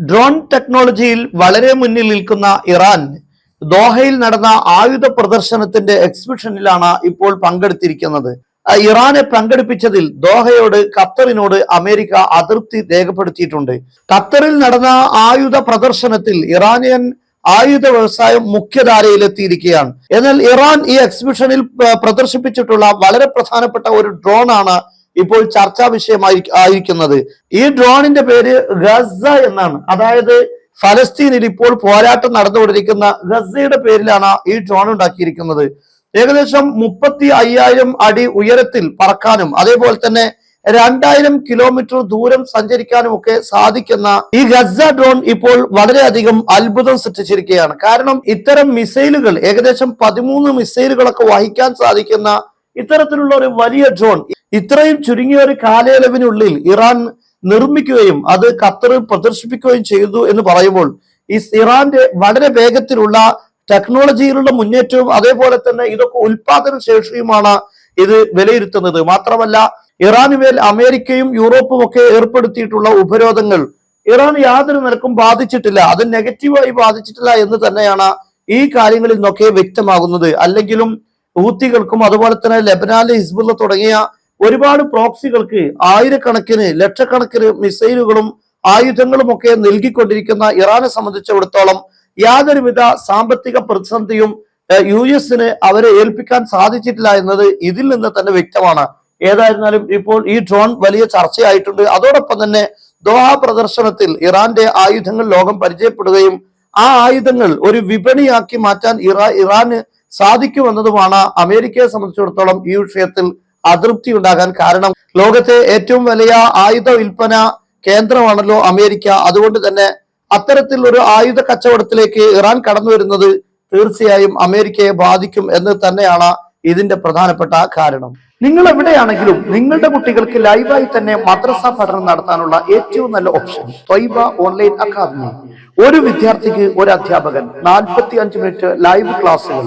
Drone ടെക്നോളജിയിൽ വളരെ മുന്നിൽ നിൽക്കുന്ന ഇറാൻ ദോഹയിൽ നടന്ന ആയുധ പ്രദർശനത്തിന്റെ എക്സിബിഷനിലാണ് ഇപ്പോൾ പങ്കെടുത്തിരിക്കുന്നത്. ഇറാനെ പങ്കെടുപ്പിച്ചതിൽ ദോഹയോട് ഖത്തറിനോട് അമേരിക്ക അതൃപ്തി രേഖപ്പെടുത്തിയിട്ടുണ്ട്. ഖത്തറിൽ നടന്ന ആയുധ പ്രദർശനത്തിൽ ഇറാനിയൻ ആയുധ വ്യവസായം മുഖ്യധാരയിലെത്തിയിരിക്കുകയാണ്. എന്നാൽ ഇറാൻ ഈ എക്സിബിഷനിൽ പ്രദർശിപ്പിച്ചിട്ടുള്ള വളരെ പ്രധാനപ്പെട്ട ഒരു ഡ്രോൺ ആണ് ഇപ്പോൾ ചർച്ചാ വിഷയമായി ആയിരിക്കുന്നത്. ഈ ഡ്രോണിന്റെ പേര് ഗസ എന്നാണ്. അതായത് ഫലസ്തീനിൽ ഇപ്പോൾ പോരാട്ടം നടന്നുകൊണ്ടിരിക്കുന്ന ഗസയുടെ പേരിലാണ് ഈ ഡ്രോൺ ഉണ്ടാക്കിയിരിക്കുന്നത്. ഏകദേശം മുപ്പത്തി അയ്യായിരം അടി ഉയരത്തിൽ പറക്കാനും അതേപോലെ തന്നെ രണ്ടായിരം കിലോമീറ്റർ ദൂരം സഞ്ചരിക്കാനും ഒക്കെ സാധിക്കുന്ന ഈ ഗസ ഡ്രോൺ ഇപ്പോൾ വളരെയധികം അത്ഭുതം സൃഷ്ടിച്ചിരിക്കുകയാണ്. കാരണം ഇത്തരം മിസൈലുകൾ ഏകദേശം പതിമൂന്ന് മിസൈലുകളൊക്കെ വഹിക്കാൻ സാധിക്കുന്ന ഇത്തരത്തിലുള്ള ഒരു വലിയ ഡ്രോൺ ഇത്രയും ചുരുങ്ങിയ ഒരു കാലയളവിനുള്ളിൽ ഇറാൻ നിർമ്മിക്കുകയും അത് ഖത്തർ പ്രദർശിപ്പിക്കുകയും ചെയ്തു എന്ന് പറയുമ്പോൾ ഈ ഇറാന്റെ വളരെ വേഗത്തിലുള്ള ടെക്നോളജിയിലുള്ള മുന്നേറ്റവും അതേപോലെ തന്നെ ഇതൊക്കെ ഉൽപാദന ശേഷിയുമാണ് ഇത് വിലയിരുത്തുന്നത്. മാത്രമല്ല ഇറാന് മേൽ അമേരിക്കയും യൂറോപ്പും ഒക്കെ ഏർപ്പെടുത്തിയിട്ടുള്ള ഉപരോധങ്ങൾ ഇറാൻ യാതൊരു നിരക്കും ബാധിച്ചിട്ടില്ല. അത് നെഗറ്റീവായി ബാധിച്ചിട്ടില്ല എന്ന് തന്നെയാണ് ഈ കാര്യങ്ങളിൽ നിന്നൊക്കെ വ്യക്തമാകുന്നത്. അല്ലെങ്കിലും ഹൂത്തികൾക്കും അതുപോലെ തന്നെ ലബനാനിലെ ഹിസ്ബുള്ള തുടങ്ങിയ ഒരുപാട് പ്രോക്സികൾക്ക് ആയിരക്കണക്കിന് ലക്ഷക്കണക്കിന് മിസൈലുകളും ആയുധങ്ങളും ഒക്കെ നൽകിക്കൊണ്ടിരിക്കുന്ന ഇറാനെ സംബന്ധിച്ചിടത്തോളം യാതൊരുവിധ സാമ്പത്തിക പ്രതിസന്ധിയും യു എസിന് അവരെ ഏൽപ്പിക്കാൻ സാധിച്ചിട്ടില്ല എന്നത് ഇതിൽ നിന്ന് തന്നെ വ്യക്തമാണ്. ഏതായിരുന്നാലും ഇപ്പോൾ ഈ ഡ്രോൺ വലിയ ചർച്ചയായിട്ടുണ്ട്. അതോടൊപ്പം തന്നെ ദോഹ പ്രദർശനത്തിൽ ഇറാന്റെ ആയുധങ്ങൾ ലോകം പരിചയപ്പെടുകയും ആ ആയുധങ്ങൾ ഒരു വിപണിയാക്കി മാറ്റാൻ ഇറാ ഇറാന് സാധിക്കുമെന്നതുമാണ് അമേരിക്കയെ സംബന്ധിച്ചിടത്തോളം ഈ വിഷയത്തിൽ അതൃപ്തി ഉണ്ടാകാൻ കാരണം. ലോകത്തെ ഏറ്റവും വലിയ ആയുധ വിൽപ്പന കേന്ദ്രമാണല്ലോ അമേരിക്ക. അതുകൊണ്ട് തന്നെ അത്തരത്തിൽ ഒരു ആയുധ കച്ചവടത്തിലേക്ക് ഇറാൻ കടന്നു വരുന്നത് തീർച്ചയായും അമേരിക്കയെ ബാധിക്കും എന്ന് തന്നെയാണ് ഇതിന്റെ പ്രധാനപ്പെട്ട കാരണം. നിങ്ങൾ എവിടെയാണെങ്കിലും നിങ്ങളുടെ കുട്ടികൾക്ക് ലൈവായി തന്നെ മദ്രസ പഠനം നടത്താനുള്ള ഏറ്റവും നല്ല ഓപ്ഷൻ ത്വൈബ ഓൺലൈൻ അക്കാദമി. ഒരു വിദ്യാർത്ഥിക്ക് ഒരു അധ്യാപകൻ നാൽപ്പത്തി അഞ്ച് മിനിറ്റ് ലൈവ് ക്ലാസ്സുകൾ